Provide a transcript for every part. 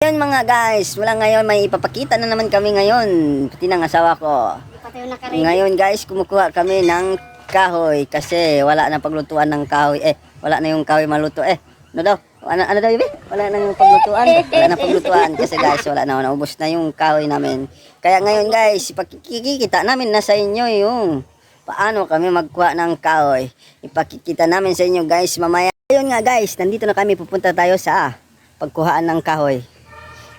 Ayun mga guys, wala ngayon may ipapakita na naman kami ngayon. Pati ng asawa ko. Ngayon guys, kumukuha kami ng kahoy kasi wala na paglutuan ng kahoy. Eh, wala na yung kahoy maluto eh. Ano daw? Ano, ano daw yun? Wala na yung paglutuan. Wala na paglutuan kasi guys, wala na. Naubos na yung kahoy namin. Kaya ngayon guys, ipakikita namin na sa inyo yung paano kami magkuha ng kahoy. Ipakikita namin sa inyo guys mamaya. Ayun nga guys, nandito na kami. Pupunta tayo sa pagkuhaan ng kahoy.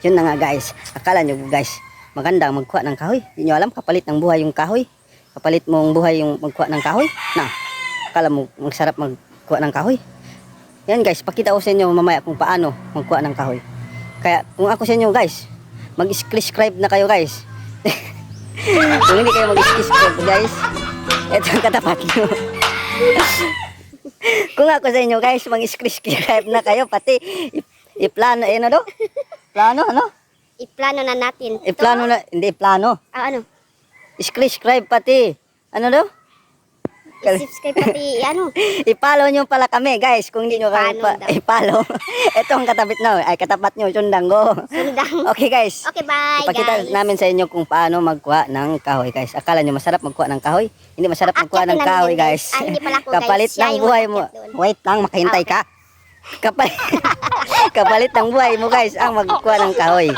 Yun na nga guys. Akala nyo guys, maganda magkuha ng kahoy. Hindi nyo alam, kapalit ng buhay yung kahoy. Kapalit mong buhay yung magkuha ng kahoy. Na, akala mo magsarap magkuha ng kahoy. Yan guys, pakita ko sa inyo mamaya kung paano magkuha ng kahoy. Kaya kung ako sa inyo guys, mag-subscribe na kayo guys. kung hindi kayo mag-subscribe guys, ito ang katapat nyo. kung ako sa inyo guys, mag-subscribe na kayo, pati i-plano, eh, ano do? Plano, ano? I-plano na natin. I-plano na, hindi plano. Ah, ano? Subscribe pati. Ano do? I-subscribe pati, ano? I-follow nyo pala kami, guys. Kung hindi nyo kami pa, I-follow daw. Ito ang katabit no. Ay, katapat nyo, sundang go. Sundang. Okay, guys. Okay, bye, Ipakita guys. namin sa inyo kung paano magkuha ng kahoy, guys. Akala nyo masarap magkuha ng kahoy? Hindi masarap magkuha Aakyatin ng namin kahoy, yun, guys. guys. Ah, hindi pala ako, guys. Kapalit Siya ng yung buhay mo. doon. Wait lang, makahintay Ah, ka. Kapalit, kapalit ng buhay mo, guys, ang magkuha ng kahoy.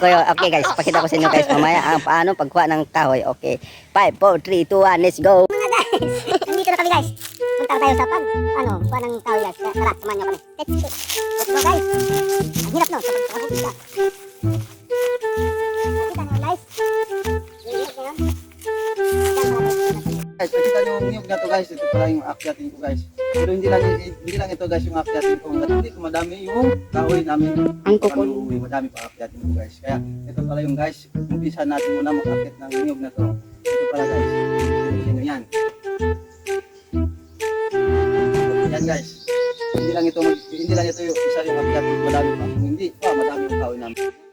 Kaya, okay, guys. Pakita ko sa inyo, guys, mamaya ang paano pagkuha ng kahoy. Okay. 5, 4, 3, 2, 1, let's go. Mga guys, nandito na kami guys. Punta tayo sa pag, ano, kuha ng kahoy guys. Tara, samahan niyo kami. Let's go. Guys. Ang hirap no, sa pagkakabugis guys. Nakita nyo yung niyog na to guys, ito pala yung akyatin ko guys. Pero hindi lang, hindi lang ito guys yung akyatin ko. Hindi ko madami yung kahoy namin. Ang ano, madami pa akyatin ko guys. Kaya ito pala yung guys, umpisa natin muna mag-akyat ng niyog na to. Ito pala guys. Ito yan. Yan guys. Hindi lang ito, hindi lang ito yung isa yung akyatin ko. Madami pa. Kung hindi, pa, madami yung kahoy namin.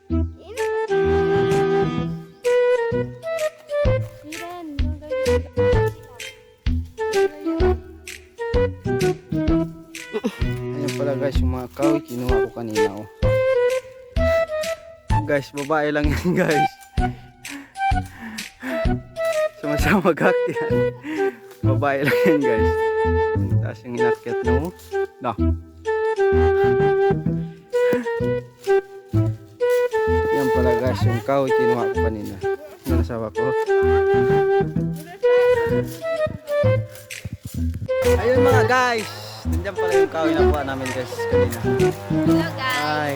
Kahoy, kinuha ko kanina oh. Guys, babae lang yan guys. Sumasama mag-akyat. Babae lang yan guys. Tapos yung inakyat na oh. No. Yan pala guys, yung kahoy kinuha ko kanina. Yung asawa ko. Ayun mga guys. Nandiyan pala yung kahoy na kuha namin guys kanina. Hello guys. Ay,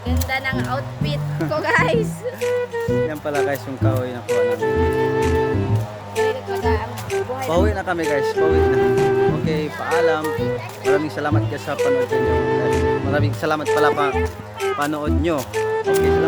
Ganda ng outfit ko guys. yan pala guys yung kahoy na kuha namin. Ang buhay ng Pauwi na kami guys, pauwi na. Okay, paalam. Maraming salamat guys sa panood nyo. Maraming salamat pala pa panood nyo. Okay,